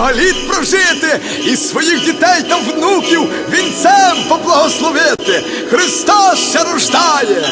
много літ прожити і своїх дітей та внуків вінцем поблагословити. Христос ще рождає.